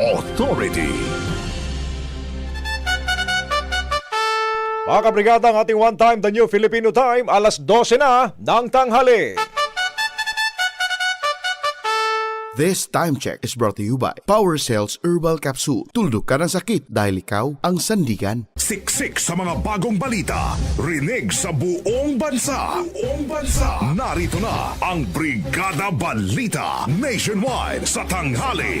authority. Mga kabrigada, ang ating one time, the new Filipino time, alas 12 na ng tanghali. This time check is brought to you by Power Cells Herbal Capsule. Tuldok ka ng sakit dahil ikaw ang sandigan. Siksik sa mga bagong balita. Rinig sa buong bansa. Buong bansa. Narito na ang Brigada Balita Nationwide sa tanghali.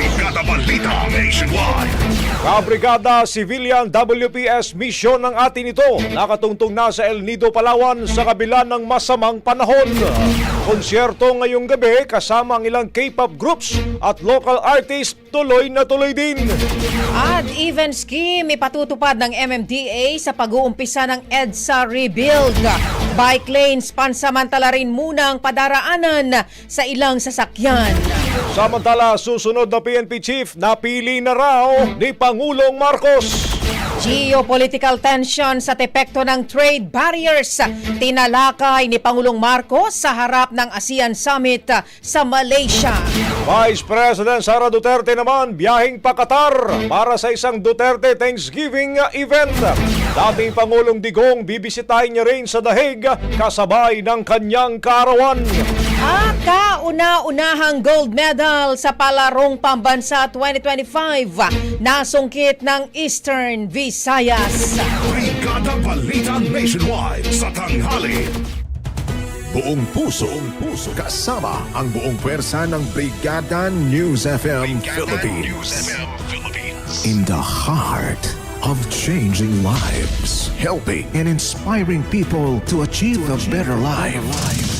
Brigada Balita Nationwide. Kabrigada Civilian WPS mission ng atin ito nakatungtong na sa El Nido, Palawan sa kabila ng masamang panahon. Konsyerto ngayong gabi kasama ang ilang K-pop groups at local artists tuloy na tuloy din. At even scheme ipatutupad ng MMDA sa pag-uumpisa ng EDSA Rebuild. Bike lanes pansamantala rin muna ang padaraanan sa ilang sasakyan. Samantala, susunod na PNP chief napili na raw ni Pangulong Marcos. Geopolitical tension sa tepekto ng trade barriers tinalakay ni Pangulong Marcos sa harap ng ASEAN Summit sa Malaysia. Vice President Sara Duterte naman biyahing pa Qatar para sa isang Duterte Thanksgiving event. Dating Pangulong Digong bibisitahin niya rin sa Dahig kasabay ng kanyang kaarawan. Kauna-unahang gold medal sa palarong pambansa 2025 nasungkit ng Eastern Visayas. Brigada Balita Nationwide sa tanghali. Buong puso, buong puso kasama ang buong pwersa ng Brigada News FM Philippines. In the heart of changing lives, helping and inspiring people to achieve a better life.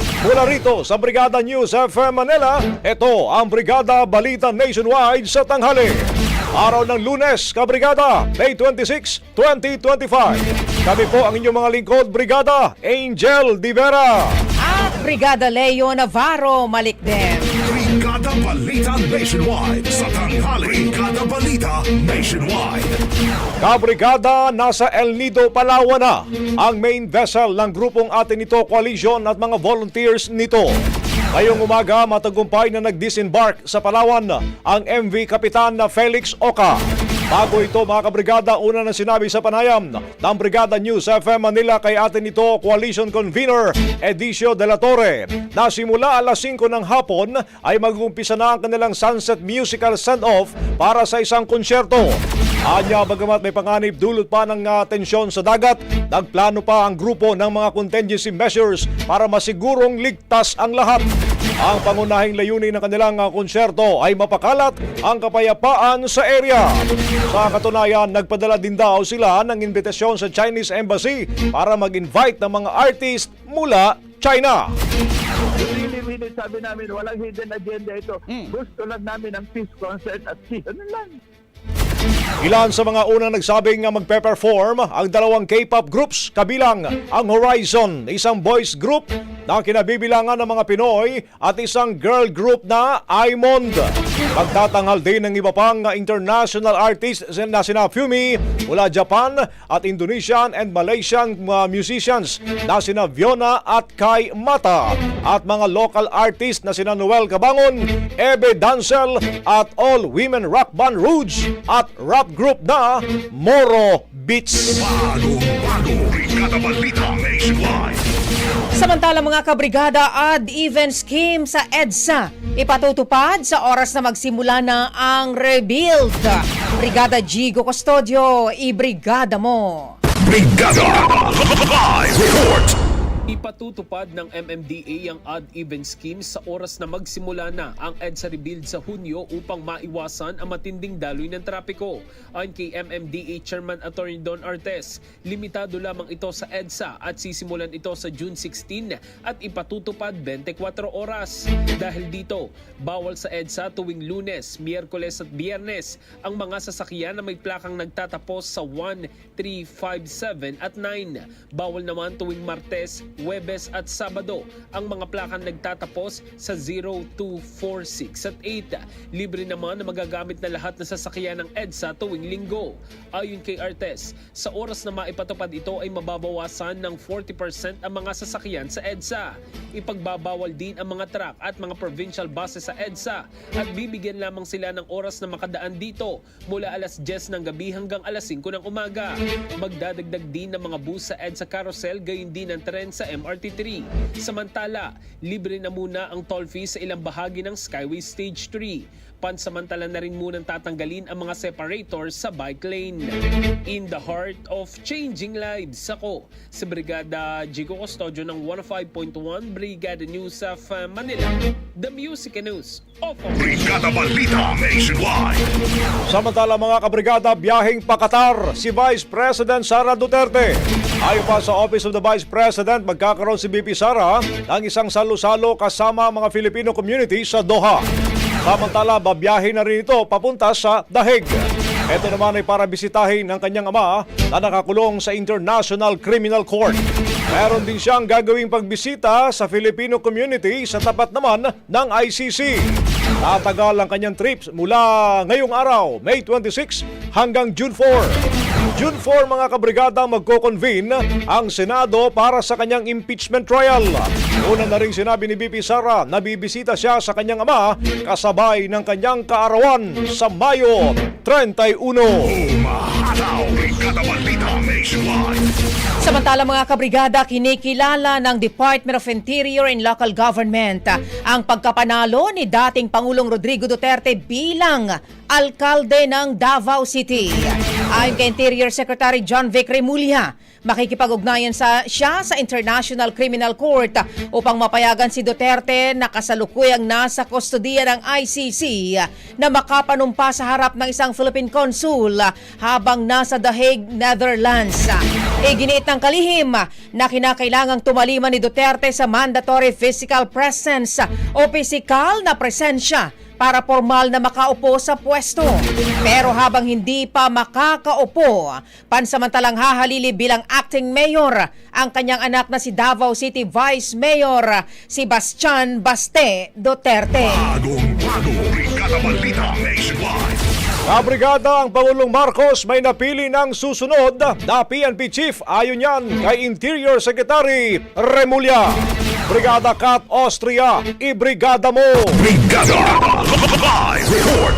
Mula rito sa Brigada News FM Manila, ito ang Brigada Balita Nationwide sa tanghali. Araw ng lunes, Kabrigada, May 26, 2025. Kami po ang inyong mga lingkod, Brigada Angel Divera. At Brigada Leo Navarro Malikden. Balita Nationwide sa tanghali. Brigada Balita Nationwide. Kabrigada, nasa El Nido, Palawan na ang main vessel ng grupong atin ito coalition at mga volunteers nito. Ngayong umaga, matagumpay na nag-disembark sa Palawan ang MV Kapitan na Felix Oka. Bago ito mga kabrigada, una na sinabi sa panayam ng Brigada News FM Manila kay atin ito Coalition Convener Edicio de la Torre na simula alas 5 ng hapon ay mag-umpisa na ang kanilang sunset musical send-off para sa isang konsyerto. Anya, bagamat may panganib dulot pa ng uh, tensyon sa dagat, nagplano pa ang grupo ng mga contingency measures para masigurong ligtas ang lahat. Ang pangunahing layunin ng kanilang uh, konsyerto ay mapakalat ang kapayapaan sa area. Sa katunayan, nagpadala din daw sila ng imbitasyon sa Chinese Embassy para mag-invite ng mga artist mula China. Sabi namin, walang hidden agenda ito. Gusto lang namin ang peace concert at. Ano lang. Ilan sa mga unang nagsabing magpe-perform ang dalawang K-pop groups kabilang ang Horizon, isang boys group na kinabibilangan ng mga Pinoy at isang girl group na Imond. Magtatanghal din ng iba pang international artists na sina Fumi mula Japan at Indonesian and Malaysian musicians na sina Fiona at Kai Mata at mga local artists na sina Noel Cabangon, Ebe Dancel at all-women rock band Rouge at rap group na Moro Beats. Bago, Nationwide. Samantala mga kabrigada, odd even scheme sa EDSA ipatutupad sa oras na magsimula na ang rebuild. Brigada Gigo Custodio, ibrigada mo. Brigada Live Report. Ipatutupad ng MMDA ang odd-even scheme sa oras na magsimula na ang EDSA rebuild sa Hunyo upang maiwasan ang matinding daloy ng trapiko. Ayon kay MMDA Chairman Attorney Don Artes, limitado lamang ito sa EDSA at sisimulan ito sa June 16 at ipatutupad 24 oras. Dahil dito, bawal sa EDSA tuwing lunes, miyerkules at biyernes ang mga sasakyan na may plakang nagtatapos sa 1, 3, 5, 7 at 9. Bawal naman tuwing Martes, Webes at Sabado ang mga plakang nagtatapos sa 0, 2, 4, 6 at 8. Libre naman na magagamit na lahat ng sasakyan ng EDSA tuwing linggo. Ayon kay Artes, sa oras na maipatupad ito ay mababawasan ng 40% ang mga sasakyan sa EDSA. Ipagbabawal din ang mga truck at mga provincial buses sa EDSA at bibigyan lamang sila ng oras na makadaan dito mula alas 10 ng gabi hanggang alas 5 ng umaga. Magdadagdag din ng mga bus sa EDSA carousel gayon din ang tren MRT3. Samantala, libre na muna ang toll fee sa ilang bahagi ng Skyway Stage 3. Pansamantala na rin munang tatanggalin ang mga separators sa bike lane. In the heart of changing lives, ako sa Brigada Jigo Custodio ng 105.1 Brigada News of uh, Manila. The Music and News of Brigada Balita Nationwide. Samantala mga kabrigada, biyaheng pa Qatar si Vice President Sara Duterte. Ayon pa sa Office of the Vice President, magkakaroon si BP Sara ng isang salo-salo kasama ang mga Filipino community sa Doha. Samantala, babiyahe na rin ito papunta sa Dahig. Ito naman ay para bisitahin ng kanyang ama na nakakulong sa International Criminal Court. Meron din siyang gagawing pagbisita sa Filipino community sa tapat naman ng ICC. Tatagal ang kanyang trips mula ngayong araw, May 26 hanggang June 4. June 4 mga kabrigada magko-convene ang Senado para sa kanyang impeachment trial. Una na rin sinabi ni BP Sara na bibisita siya sa kanyang ama kasabay ng kanyang kaarawan sa Mayo 31. Umahataw, Brigada Balita Nationwide. Samantala mga kabrigada, kinikilala ng Department of Interior and Local Government ang pagkapanalo ni dating Pangulong Rodrigo Duterte bilang alkalde ng Davao City. Ayon kay Secretary John Vic Remulla, makikipag-ugnayan sa siya sa International Criminal Court upang mapayagan si Duterte na kasalukuyang nasa kustodiya ng ICC na makapanumpa sa harap ng isang Philippine consul habang nasa The Hague, Netherlands. Iginiit ng kalihim na kinakailangang tumaliman ni Duterte sa mandatory physical presence o physical na presensya para formal na makaupo sa pwesto. Pero habang hindi pa makakaupo, pansamantalang hahalili bilang acting mayor ang kanyang anak na si Davao City Vice Mayor si Bastian Baste Duterte. Bagong bago, Brigada Balita. Kabrigada ang Pangulong Marcos may napili ng susunod na PNP Chief ayon yan kay Interior Secretary Remulla. Brigada Kat Austria, ibrigada mo! Brigada Live Report.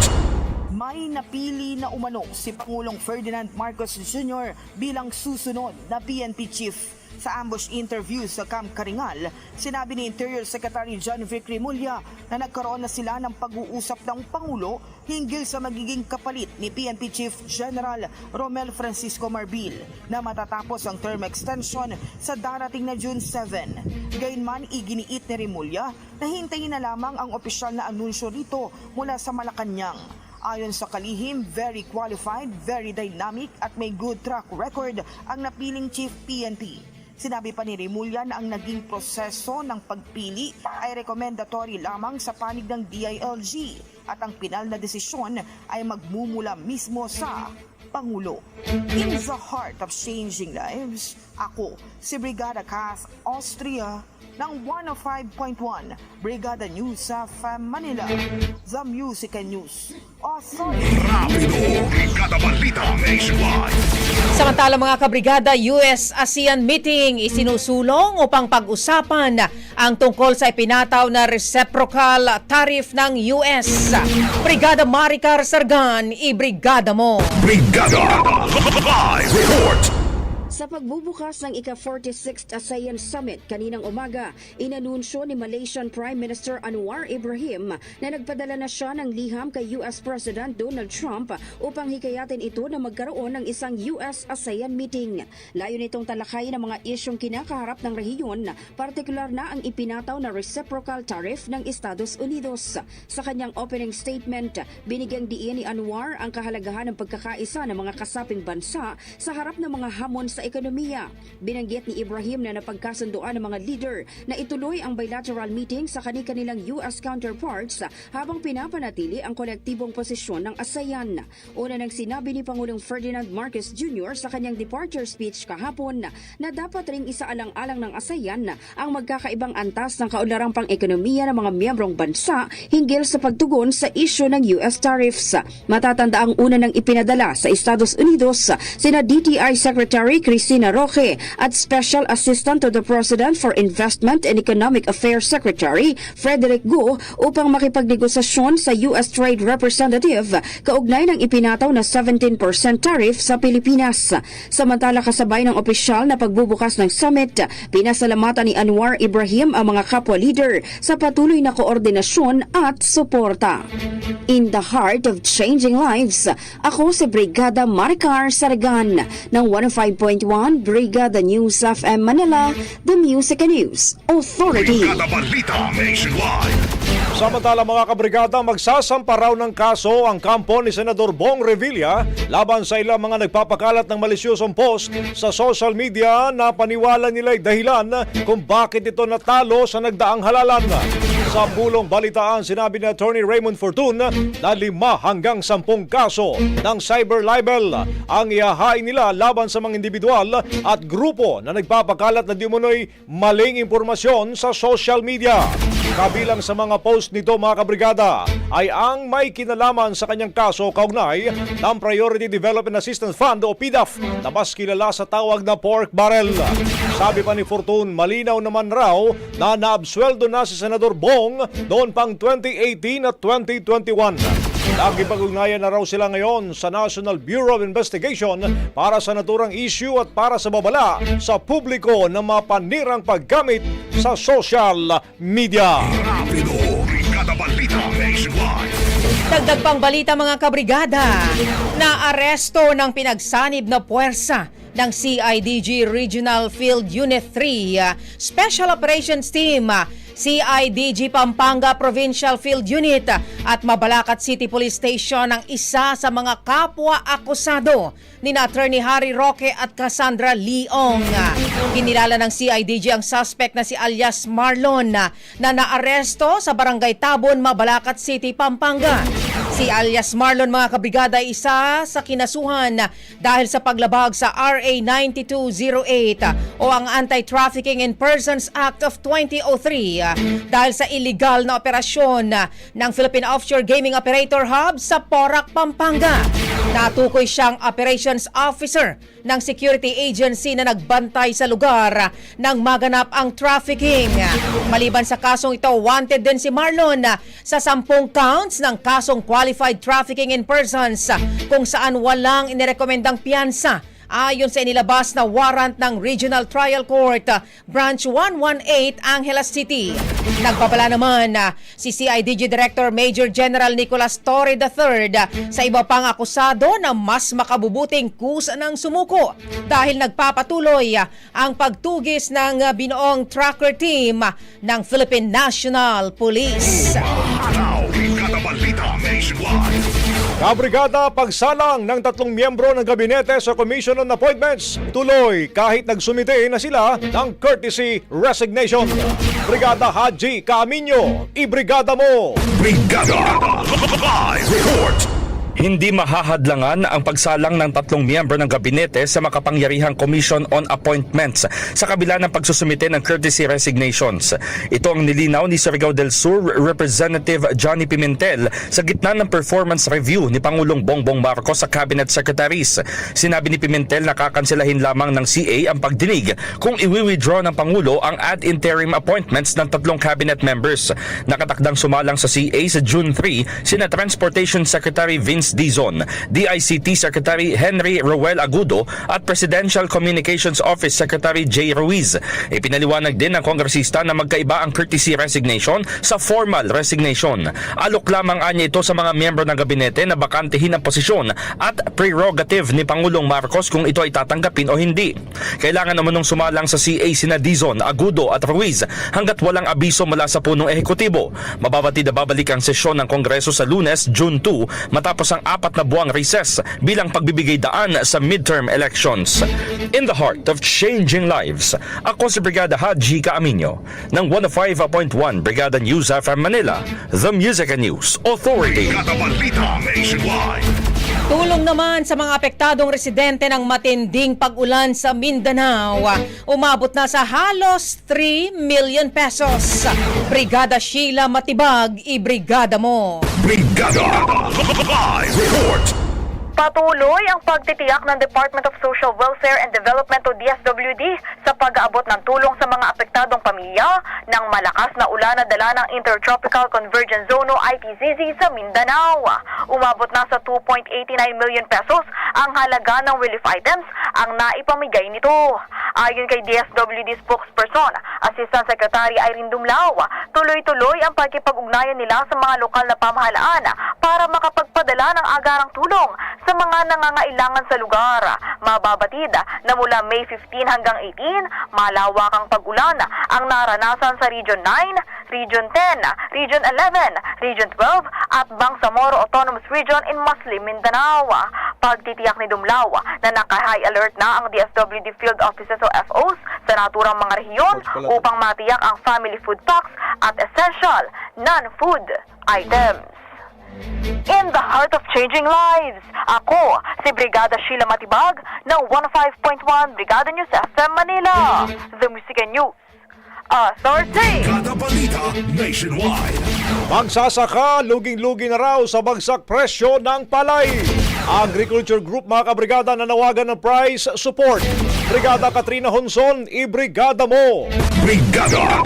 May napili na umano si Pangulong Ferdinand Marcos Jr. bilang susunod na PNP chief. Sa ambush interview sa Camp Karingal, sinabi ni Interior Secretary John Vic Remulla na nagkaroon na sila ng pag-uusap ng Pangulo hinggil sa magiging kapalit ni PNP Chief General Romel Francisco Marbil na matatapos ang term extension sa darating na June 7. Gayunman, iginiit ni Remulla na hintayin na lamang ang opisyal na anunsyo rito mula sa Malacanang. Ayon sa kalihim, very qualified, very dynamic at may good track record ang napiling Chief PNP. Sinabi pa ni Remulla na ang naging proseso ng pagpili ay recommendatory lamang sa panig ng DILG at ang pinal na desisyon ay magmumula mismo sa Pangulo. In the heart of changing lives, ako si Brigada Cass Austria ng 105.1 Brigada News sa Manila. The Music and News Authority. Rapido, Brigada Balita Nationwide. Samantala mga kabrigada, US-ASEAN meeting isinusulong upang pag-usapan ang tungkol sa ipinataw na reciprocal tariff ng US. Brigada Maricar Sargan, ibrigada mo. Brigada Live Report. Sa pagbubukas ng ika-46th ASEAN Summit kaninang umaga, inanunsyo ni Malaysian Prime Minister Anwar Ibrahim na nagpadala na siya ng liham kay US President Donald Trump upang hikayatin ito na magkaroon ng isang US-ASEAN meeting. Layo nitong talakayin ang mga isyong kinakaharap ng rehiyon, partikular na ang ipinataw na reciprocal tariff ng Estados Unidos. Sa kanyang opening statement, binigyang diin ni Anwar ang kahalagahan ng pagkakaisa ng mga kasaping bansa sa harap ng mga hamon sa ekonomiya. Binanggit ni Ibrahim na napagkasunduan ng mga leader na ituloy ang bilateral meeting sa kani-kanilang US counterparts habang pinapanatili ang kolektibong posisyon ng ASEAN. Una nang sinabi ni Pangulong Ferdinand Marcos Jr. sa kanyang departure speech kahapon na dapat ring isaalang-alang ng ASEAN ang magkakaibang antas ng kaunlarang pang-ekonomiya ng mga miyembrong bansa hinggil sa pagtugon sa isyu ng US tariffs. Matatanda ang una ng ipinadala sa Estados Unidos sina DTI Secretary Cristina Roque at Special Assistant to the President for Investment and Economic Affairs Secretary Frederick Gu upang makipagnegosasyon sa US Trade Representative kaugnay ng ipinataw na 17% tariff sa Pilipinas. Samantala kasabay ng opisyal na pagbubukas ng summit, pinasalamatan ni Anwar Ibrahim ang mga kapwa leader sa patuloy na koordinasyon at suporta. In the heart of changing lives, ako si Brigada Maricar Saragan ng 105.1 Brigada News FM Manila, The Music and News Authority. Samantala mga kabrigada, magsasampa raw ng kaso ang kampo ni Senador Bong Revilla laban sa ilang mga nagpapakalat ng malisyosong post sa social media na paniwala nila'y dahilan kung bakit ito natalo sa nagdaang halalan. Sa pulong balitaan, sinabi ni Attorney Raymond Fortun na lima hanggang sampung kaso ng cyber libel ang ihahain nila laban sa mga individual at grupo na nagpapakalat na di maling impormasyon sa social media. Kabilang sa mga post nito mga kabrigada ay ang may kinalaman sa kanyang kaso kaugnay ng Priority Development Assistance Fund o PDAF na mas kilala sa tawag na pork barrel. Sabi pa ni Fortun, malinaw naman raw na naabsweldo na si Senador Bong doon pang 2018 at 2021. Nakipag-ugnayan na raw sila ngayon sa National Bureau of Investigation para sa naturang issue at para sa babala sa publiko ng mapanirang paggamit sa social media. Rapido, Balita. Dagdag pang balita mga kabrigada na aresto ng pinagsanib na puwersa ng CIDG Regional Field Unit 3 uh, Special Operations Team uh, CIDG Pampanga Provincial Field Unit uh, at Mabalacat City Police Station ang isa sa mga kapwa akusado ni Attorney Harry Roque at Cassandra Leong. Kinilala ng CIDG ang suspect na si alias Marlon na naaresto sa Barangay Tabon, Mabalacat City, Pampanga. Si alias Marlon mga kabrigada ay isa sa kinasuhan dahil sa paglabag sa RA 9208 o ang Anti-Trafficking in Persons Act of 2003 dahil sa illegal na operasyon ng Philippine Offshore Gaming Operator Hub sa Porac, Pampanga. Natukoy siyang operations officer ng security agency na nagbantay sa lugar nang maganap ang trafficking. Maliban sa kasong ito, wanted din si Marlon sa sampung counts ng kasong qualified trafficking in persons kung saan walang inirekomendang piyansa ayon sa inilabas na warrant ng Regional Trial Court Branch 118 Angeles City. Nagpapala naman ah, si CIDG Director Major General Nicolas Torre III sa iba pang akusado na mas makabubuting kusa ng sumuko dahil nagpapatuloy ang pagtugis ng binuong tracker team ng Philippine National Police. Araw. Kabrigada, pagsalang ng tatlong miyembro ng gabinete sa Commission on Appointments tuloy kahit nagsumite na sila ng courtesy resignation. Brigada Haji Camino, ibrigada mo! Brigada Live Report. Hindi mahahadlangan ang pagsalang ng tatlong miyembro ng gabinete sa makapangyarihang Commission on Appointments sa kabila ng pagsusumite ng courtesy resignations. Ito ang nilinaw ni Surigao del Sur Representative Johnny Pimentel sa gitna ng performance review ni Pangulong Bongbong Marcos sa cabinet secretaries. Sinabi ni Pimentel na kakanselahin lamang ng CA ang pagdinig kung iwi-withdraw ng Pangulo ang ad interim appointments ng tatlong cabinet members. Nakatakdang sumalang sa CA sa June 3 sina Transportation Secretary Vince Dizon, DICT Secretary Henry Roel Agudo at Presidential Communications Office Secretary Jay Ruiz. Ipinaliwanag din ng kongresista na magkaiba ang courtesy resignation sa formal resignation. Alok lamang anya ito sa mga miyembro ng gabinete na bakantehin ang posisyon at prerogative ni Pangulong Marcos kung ito ay tatanggapin o hindi. Kailangan naman nung sumalang sa CA sina Dizon, Agudo at Ruiz hanggat walang abiso mula sa punong ehekutibo. Mababatid na babalik ang sesyon ng Kongreso sa lunes, June 2, matapos ang apat na buwang recess bilang pagbibigay daan sa midterm elections. In the heart of changing lives, ako si Brigada Haji Kaaminyo ng 105.1 Brigada News FM Manila, The Music and News Authority. Brigada Balita Nationwide. Tulong naman sa mga apektadong residente ng matinding pag-ulan sa Mindanao. Umabot na sa halos 3 million pesos. Brigada Sheila Matibag, i-brigada mo. Brigada Live Report. Patuloy ang pagtitiyak ng Department of Social Welfare and Development o DSWD sa pag-aabot ng tulong sa mga apektadong pamilya ng malakas na ulan na dala ng Intertropical Convergence Zone o ITCZ sa Mindanao. Umabot na sa 2.89 million pesos ang halaga ng relief items ang naipamigay nito. Ayon kay DSWD spokesperson, Assistant Secretary Irene Dumlao, tuloy-tuloy ang pagkipag-ugnayan nila sa mga lokal na pamahalaan para makapagpadala ng agarang tulong sa mga nangangailangan sa lugar. Mababatid na mula May 15 hanggang 18, malawakang pag-ulan ang naranasan sa Region 9, Region 10, Region 11, Region 12 at Bangsamoro Autonomous Region in Muslim, Mindanao. Pagtitiyak ni Dumlao na naka-high alert na ang DSWD field offices o FOs sa naturang mga rehiyon upang matiyak ang family food packs at essential non-food items. In the heart of changing lives, ako si Brigada Sheila Matibag ng 105.1 Brigada News FM Manila, The Music and News Authority. Balita Nationwide. Magsasaka, luging-lugi na raw sa bagsak presyo ng palay. Agriculture Group mga kabrigada nanawagan ng price support. Brigada Katrina Honson, i-brigada mo! Brigada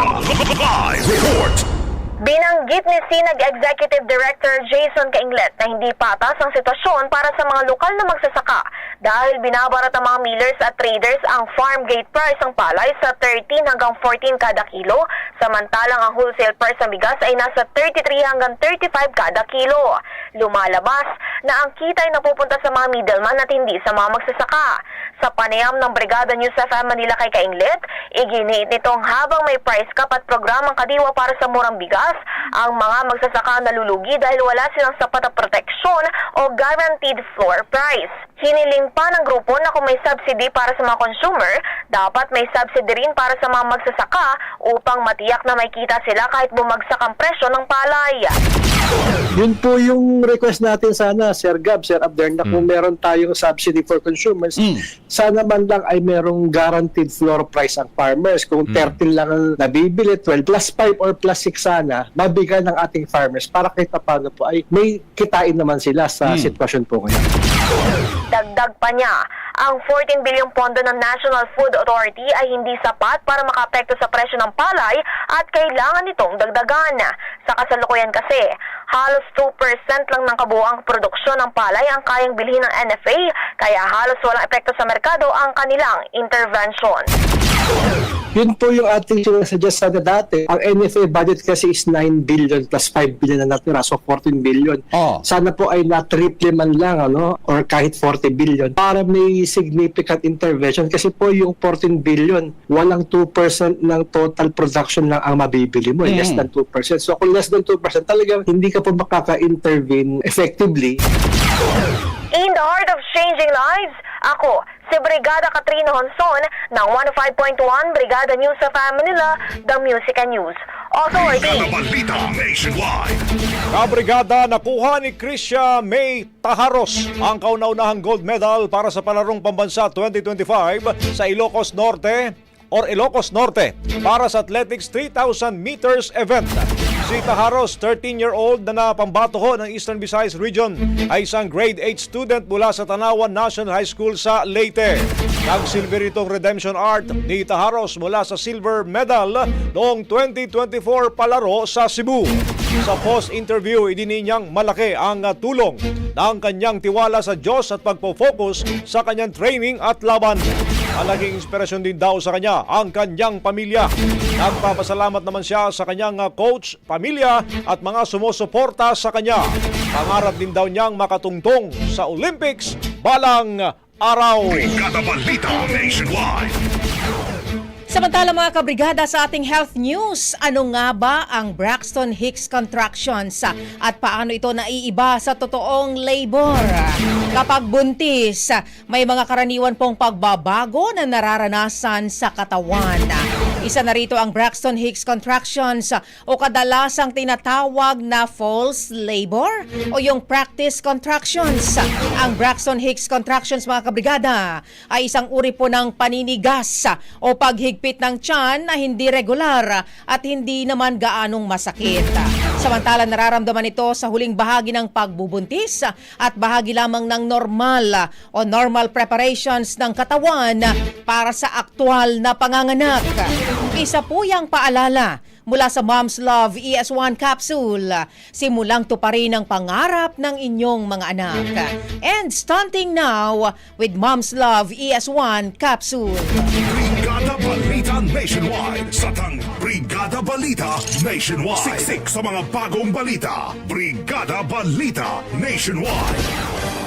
Live Report. Binanggit ni Sinag Executive Director Jason Kainglet na hindi patas ang sitwasyon para sa mga lokal na magsasaka dahil binabarat ng mga millers at traders ang farm gate price ng palay sa 13 hanggang 14 kada kilo, samantalang ang wholesale price ng bigas ay nasa 33 hanggang 35 kada kilo. Lumalabas na ang kita ay napupunta sa mga middleman at hindi sa mga magsasaka. Sa panayam ng Brigada News FM Manila kay Kainglet, iginiit nitong habang may price cap at programang kadiwa para sa murang bigas, ang mga magsasaka nalulugi dahil wala silang sapat na proteksyon o guaranteed floor price. Hiniling pa ng grupo na kung may subsidy para sa mga consumer, dapat may subsidy rin para sa mga magsasaka upang matiyak na may kita sila kahit bumagsak ang presyo ng palay. Yun po yung request natin sana, Sir Gab, Sir Abder, na kung meron tayong subsidy for consumers, sana man lang ay merong guaranteed floor price ang farmers. Kung 13 lang ang nabibili, 12 plus 5 or plus 6 sana, mabigyan ng ating farmers para kahit pa paano po ay may kitain naman sila sa sitwasyon po ngayon. Dagdag pa niya, ang 14 bilyong pondo ng National Food Authority ay hindi sapat para makaapekto sa presyo ng palay at kailangan itong dagdagan. Sa kasalukuyan kasi, halos 2% lang ng kabuang produksyon ng palay ang kayang bilhin ng NFA, kaya halos walang epekto sa merkado ang kanilang intervention. Yun po yung ating sinasuggest sana dati. Ang NFA budget kasi is 9 billion plus 5 billion na natira, so 14 billion. Oh. Sana po ay na-triple man lang, ano, or kahit 40 billion para may significant intervention. Kasi po yung 14 billion, walang 2% ng total production lang ang mabibili mo, eh, less than 2%. So kung less than 2%, talagang hindi ka po makaka-intervene effectively. In the heart of changing lives, ako, si Brigada Katrina Honson ng 105.1 Brigada News sa Manila, The Music and News Authority. Brigada Balita Nationwide. Kabrigada nakuha ni Krisha May Taharos ang kauna-unahang gold medal para sa palarong pambansa 2025 sa Ilocos Norte or Ilocos Norte para sa Athletics 3,000 meters event. Si Taharos, 13-year-old na napambatoho ng Eastern Visayas Region, ay isang grade 8 student mula sa Tanawan National High School sa Leyte. Nag-silver itong redemption art ni Taharos mula sa silver medal noong 2024 palaro sa Cebu. Sa post-interview, idininyang malaki ang tulong ng kanyang tiwala sa Diyos at pagpo-focus sa kanyang training at laban. Malaking inspirasyon din daw sa kanya ang kanyang pamilya. Nagpapasalamat naman siya sa kanyang uh, coach, pamilya at mga sumusuporta sa kanya. Pangarap din daw niyang makatungtong sa Olympics balang araw. Brigada Balita Nationwide. Samantala mga kabrigada sa ating health news, ano nga ba ang Braxton Hicks contractions at paano ito naiiba sa totoong labor? Kapag buntis, may mga karaniwan pong pagbabago na nararanasan sa katawan. Isa na rito ang Braxton Hicks contractions o kadalasang tinatawag na false labor o yung practice contractions. Ang Braxton Hicks contractions mga kabrigada ay isang uri po ng paninigas o paghigpit ng tiyan na hindi regular at hindi naman gaanong masakit. Samantala nararamdaman ito sa huling bahagi ng pagbubuntis at bahagi lamang ng normal o normal preparations ng katawan para sa aktwal na panganganak. Isa po yung paalala mula sa Mom's Love ES1 capsule. Simulang tuparin ang pangarap ng inyong mga anak. And stunting now with Mom's Love ES1 capsule. Brigada Balita Nationwide. Sa tang Brigada Balita Nationwide. Siksik sa mga bagong balita. Brigada Balita Nationwide.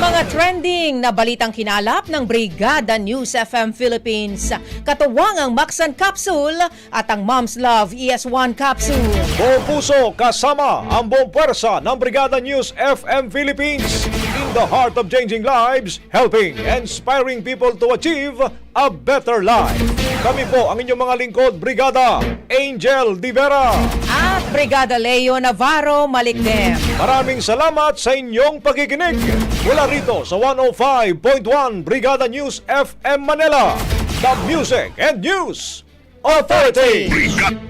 Mga trending na balitang kinalap ng Brigada News FM Philippines. Katuwang ang Maxan Capsule at ang Mom's Love ES1 Capsule. Buong puso kasama ang buong pwersa ng Brigada News FM Philippines in the heart of changing lives, helping, inspiring people to achieve a better life. Kami po ang inyong mga lingkod, Brigada Angel Divera. At Brigada Leo Navarro Malikdem. Maraming salamat sa inyong pakikinig. Mula rito sa 105.1 Brigada News FM Manila, the Music and News Authority. Brigada